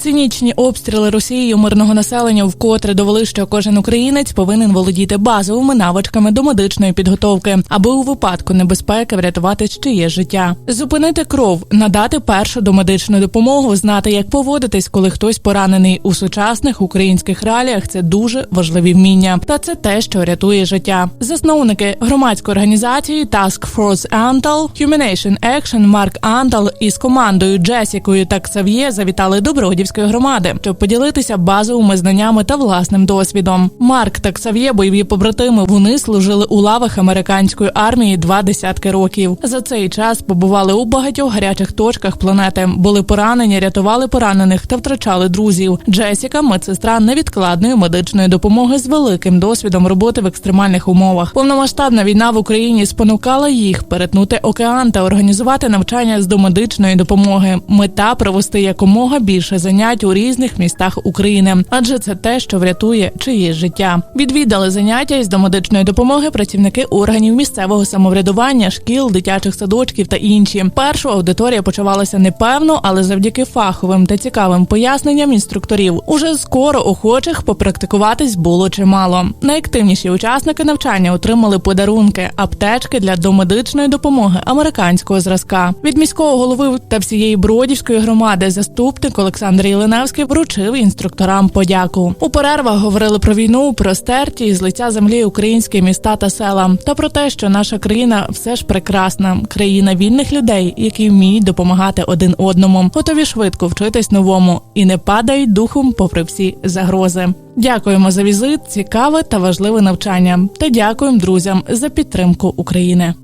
Цинічні обстріли Росією мирного населення вкотре довели, що кожен українець повинен володіти базовими навичками до медичної підготовки, аби у випадку небезпеки врятувати чиє життя, зупинити кров, надати першу домедичну допомогу, знати, як поводитись, коли хтось поранений у сучасних українських реаліях. Це дуже важливі вміння, та це те, що рятує життя. Засновники громадської організації Task Force Antal Humanation Action Марк Антал із командою Джесікою та Ксав'є завітали до Бродівської громади, щоб поділитися базовими знаннями та власним досвідом. Марк та Ксав'є, бойові побратими, вони служили у лавах американської армії два десятки років. За цей час побували у багатьох гарячих точках планети, були поранені, рятували поранених та втрачали друзів. Джесіка медсестра невідкладної медичної допомоги з великим досвідом роботи в екстремальних умовах. Повномасштабна війна в Україні спонукала їх перетнути океан та організувати навчання з домедичної допомоги. Мета провести якомога більше занять у різних містах України, адже це те, що врятує чиєсь життя. Відвідали заняття із домедичної допомоги працівники органів місцевого самоврядування, шкіл, дитячих садочків та інші. Першу аудиторія почувалася непевно, але завдяки фаховим та цікавим поясненням інструкторів уже скоро охочих попрактикуватись було чимало. Найактивніші учасники навчання отримали подарунки, аптечки для домедичної допомоги американського зразка. Від міського голови та всієї бродівської громади заступник Олександр Єленевський вручив інструкторам подяку. У перервах говорили про війну, про стерті з лиця землі українські міста та села, та про те, що наша країна все ж прекрасна, країна вільних людей, які вміють допомагати один одному, готові швидко вчитись новому і не падають духом попри всі загрози. Дякуємо за візит, цікаве та важливе навчання. Та дякуємо друзям за підтримку України.